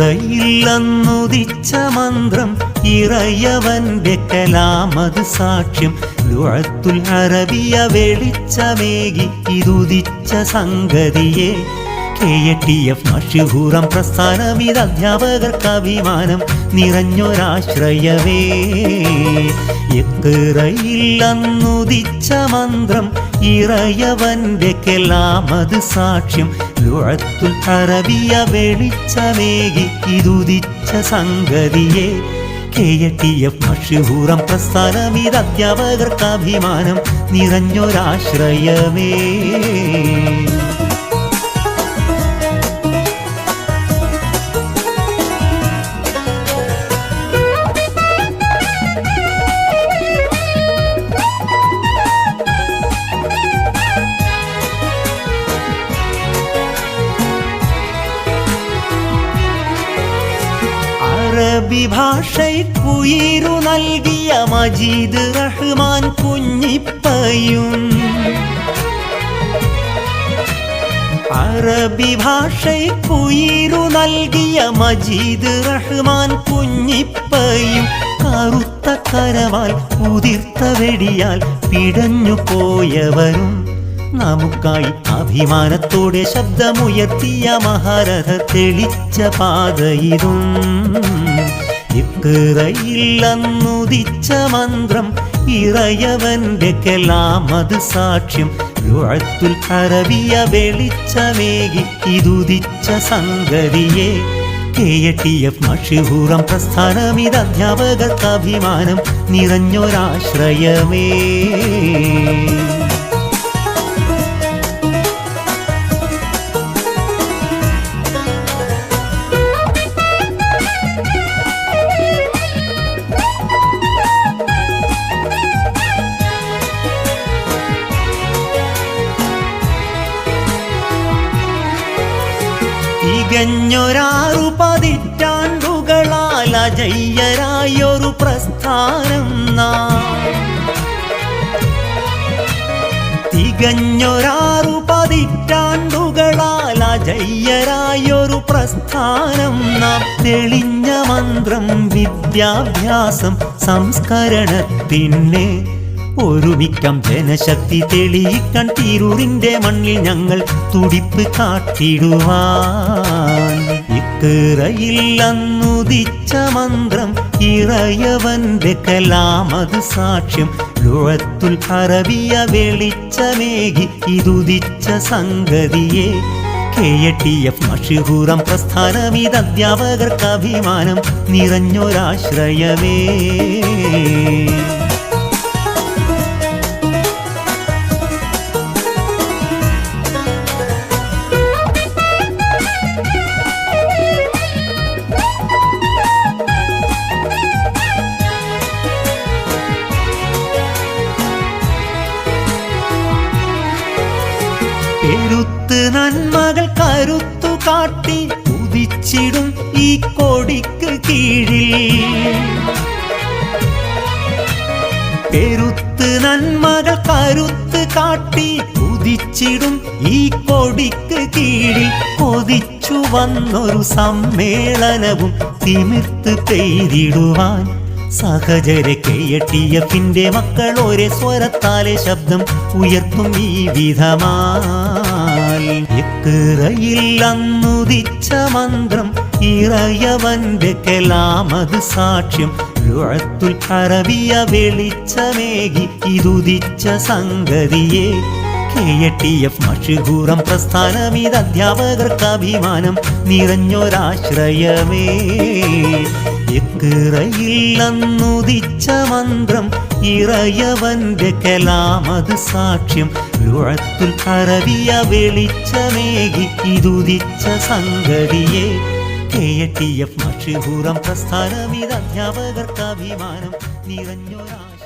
ഇറയവൻകരയില്ലെന്നുദിച്ച മന്ത്രം ഇറയവന്റെ കലാമത് സാക്ഷ്യം. ലുഴത്തുൽ അറബിയ വെളിച്ചമേകി ഇതുദിച്ച സംഗതിയെ കെ എ ടി അധ്യാപകർക്ക് അഭിമാനം നിറഞ്ഞൊരാശ്രയമേ. എക്കിറയില്ലെന്നുദിച്ച മന്ത്രം ഇറയവന്റെ കെല്ലാമത് സാക്ഷ്യം. ലുഴത്തുൽ അറബിയ വെളിച്ചമേകി ഇതുദിച്ച സംഗതിയെ. കെ എ ടി എഫ് മഷിഹൂറം പ്രസ്ഥാനം ഇത് അധ്യാപകർക്ക് അഭിമാനം നിറഞ്ഞൊരാശ്രയമേ. അറബി ഭാഷയ്ക്കുയിരു നൽകിയ മജീദ് റഹ്മാൻ കുഞ്ഞിപ്പയും. അറബി ഭാഷയ്ക്കുയിരു നൽകിയ മജീദ് റഹ്മാൻ കുഞ്ഞിപ്പയും കറുത്ത കരവാൽ ഉതിർത്ത വെടിയാൽ പിടഞ്ഞു പോയവരും നമുക്കായി അഭിമാനത്തോടെ ശബ്ദമുയർത്തിയ മഹാരഥ തെളിച്ച പാതയിതും ഇക്കിറയില്ലെന്നുദിച്ച മന്ത്രം ഇറയവന്റെ കെലാമത് സാക്ഷ്യം. ലുഴത്തുൽ അറബിയ വെളിച്ചമേകി ഇതുദിച്ച സംഗതിയെ കെ എ പ്രസ്ഥാനം ഇത് അധ്യാപകർക്ക് അഭിമാനം നിറഞ്ഞൊരാശ്രയമേ. തികഞ്ഞൊരാറു പതിറ്റാണ്ടുകളാൽ അജയ്യരായൊരു പ്രസ്ഥാനം തികഞ്ഞൊരാറു പതിറ്റാണ്ടുകളാൽ അജയ്യരായൊരു പ്രസ്ഥാനം നാം. തെളിഞ്ഞ മന്ത്രം വിദ്യാഭ്യാസം സംസ്കരണത്തിന്നെ ഒരുമിക്കം ജനശക്തി തെളിയിക്കാൻ തിരൂരിന്റെ മണ്ണിൽ ഞങ്ങൾ തുടിപ്പ് കാട്ടിടുവാൻ. ഇക്കിറയില്ലെന്നുദിച്ച മന്ത്രം ഇറയവന്റെ കലാമത് സാക്ഷ്യം. ലുഴത്തുൽ അറബിയ വെളിച്ചമേകി ഇതുദിച്ച സംഗതിയെ. കെ എ ടി എഫ് മഷിഹൂറം പ്രസ്ഥാനം ഇത് അധ്യാപകർക്ക് അഭിമാനം നിറഞ്ഞൊരാശ്രയമേ. നന്മകൾ കരുത്തു കാട്ടി ഉദിച്ചിടും ഈ കൊടിക്ക് കീഴിൽ. പെരുത്ത് നന്മകൾ കരുത്ത് കാട്ടി ഉദിച്ചിടും ഈ കൊടിക്ക് കീഴിൽ. കൊതിച്ചു വന്നൊരു സമ്മേളനവും തിമിർത്ത് പെയ്തിടുവാൻ. സഹചരെ കെയട്ടിയഫിന്റെ മക്കൾ ഒരേ സ്വരത്താലെ ശബ്ദം ഉയർത്തും ഈ വിധമാൽ അന്നുദിച്ച മന്ത്രം ഇറയവന്റെ കലാമത് സാക്ഷ്യം. ലുഴത്തുൽ അറബിയ വെളിച്ചമേകി ഇതുദിച്ച സംഗതിയെ കെ എ ടി എഫ് മഷൂറം പ്രസ്ഥാനം ഇത് അധ്യാപകർക്ക് അഭിമാനം നിറഞ്ഞൊരാശ്രയമേ. എക്കിറയില്ലെന്നുദിച്ച മന്ത്രം ഇറയവന്റെ കലാമത് സാക്ഷ്യം. ലുഴത്തുൽ അറബിയ വെളിച്ചമേകി ഇതുദിച്ച സംഗതിയെ കെ ടി എഫ് മഷൂറം പ്രസ്ഥാനം അധ്യാപകർക്ക് അഭിമാനം നിറഞ്ഞൊരാശ്രയം